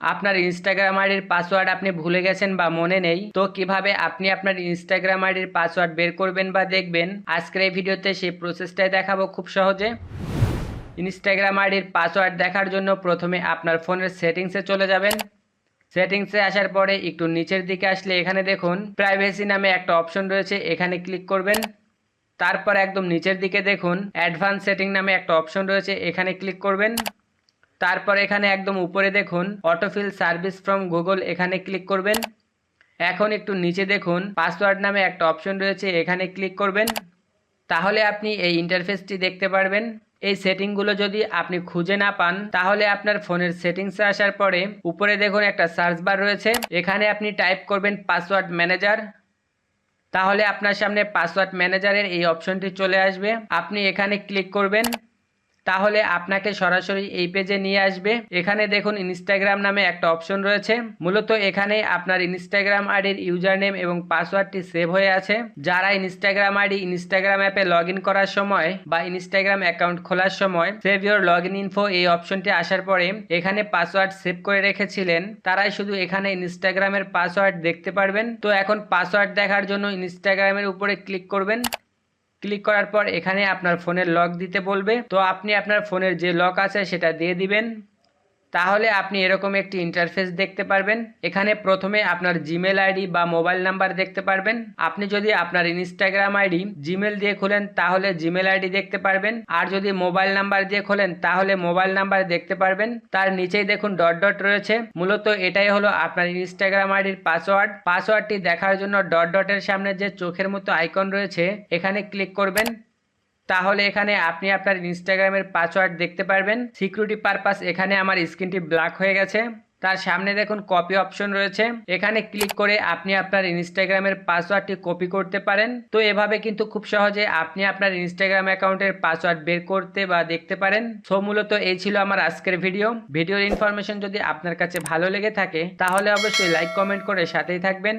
আপনার ইনস্টাগ্রাম আইডির পাসওয়ার্ড আপনি ভুলে গেছেন বা মনে নেই, তো কীভাবে আপনি আপনার ইনস্টাগ্রাম আইডির পাসওয়ার্ড বের করবেন বা দেখবেন, আজকের এই ভিডিওতে সেই প্রসেসটাই দেখাবো খুব সহজে। ইনস্টাগ্রাম আইডির পাসওয়ার্ড দেখার জন্য প্রথমে আপনার ফোনের সেটিংসে চলে যাবেন। সেটিংসে আসার পরে একটু নিচের দিকে আসলে এখানে দেখুন প্রাইভেসি নামে একটা অপশন রয়েছে, এখানে ক্লিক করবেন। তারপর একদম নিচের দিকে দেখুন অ্যাডভান্স সেটিং নামে একটা অপশন রয়েছে, এখানে ক্লিক করবেন। তারপর এখানে একদম উপরে দেখুন অটোফিল সার্ভিস ফ্রম গুগল এখানে ক্লিক করবেন। এখন একটু নিচে দেখুন পাসওয়ার্ড নামে একটা অপশন রয়েছে, এখানে ক্লিক করবেন। তাহলে আপনি এই ইন্টারফেসটি দেখতে পারবেন। এই সেটিংগুলো যদি আপনি খুঁজে না পান, তাহলে আপনার ফোনের সেটিংসে আসার পরে উপরে দেখুন একটা সার্চ বার রয়েছে। এখানে আপনি টাইপ করবেন পাসওয়ার্ড ম্যানেজার তাহলে আপনার সামনে পাসওয়ার্ড ম্যানেজারের এই অপশনটি চলে আসবে। আপনি এখানে ক্লিক করবেন। তাহলে আপনাকে সরাসরি এই পেজে নিয়ে আসবে। এখানে দেখুন ইনস্টাগ্রাম নামে একটা অপশন রয়েছে। মূলত এখানে আপনার ইনস্টাগ্রাম আইডির ইউজার নেম এবং পাসওয়ার্ডটি সেভ হয়ে আছে। যারা ইনস্টাগ্রাম আইডি ইনস্টাগ্রাম অ্যাপে লগ করার সময় বা ইনস্টাগ্রাম অ্যাকাউন্ট খোলার সময় save your log in info এই অপশনটি আসার পরে এখানে পাসওয়ার্ড সেভ করে রেখেছিলেন। তারাই শুধু এখানে ইনস্টাগ্রামের পাসওয়ার্ড দেখতে পারবেন। তো এখন পাসওয়ার্ড দেখার জন্য ইনস্টাগ্রামের উপরে ক্লিক করবেন। ক্লিক করার পর এখানে আপনার ফোনের লক দিতে বলবে। তো আপনি আপনার ফোনের যে লক আছে সেটা দিয়ে দিবেন। তাহলে আপনি এরকম একটি ইন্টারফেস দেখতে পারবেন। এখানে প্রথমে আপনার জিমেল আইডি বা মোবাইল নাম্বার দেখতে পারবেন। আপনি যদি আপনার ইনস্টাগ্রাম আইডি জিমেল দিয়ে খোলেন, তাহলে জিমেল আইডি দেখতে পারবেন। আর যদি মোবাইল নাম্বার দিয়ে খোলেন, তাহলে মোবাইল নাম্বার দেখতে পারবেন। তার নিচেই দেখুন ডট ডট রয়েছে। মূলত এটাই হলো আপনার ইনস্টাগ্রাম আইডির পাসওয়ার্ড পাসওয়ার্ডটি দেখার জন্য ডট ডটের সামনে যে চোখের মতো আইকন রয়েছে, এখানে ক্লিক করবেন। তাহলে এখানে আপনি আপনার ইনস্টাগ্রামের পাসওয়ার্ড দেখতে পারবেন। সিকিউরিটি পারপাস এখানে আমার স্ক্রিনটি ব্ল্যাক হয়ে গেছে। তার সামনে দেখুন কপি অপশন রয়েছে। এখানে ক্লিক করে আপনি আপনার ইনস্টাগ্রামের পাসওয়ার্ডটি কপি করতে পারেন। তো এভাবে কিন্তু খুব সহজে আপনি আপনার ইনস্টাগ্রাম অ্যাকাউন্টের পাসওয়ার্ড বের করতে বা দেখতে পারেন। সো মূলত এই ছিল আমার আজকের ভিডিও ভিডিওর ইনফরমেশন যদি আপনার কাছে ভালো লেগে থাকে, তাহলে অবশ্যই লাইক কমেন্ট করে সাথেই থাকবেন।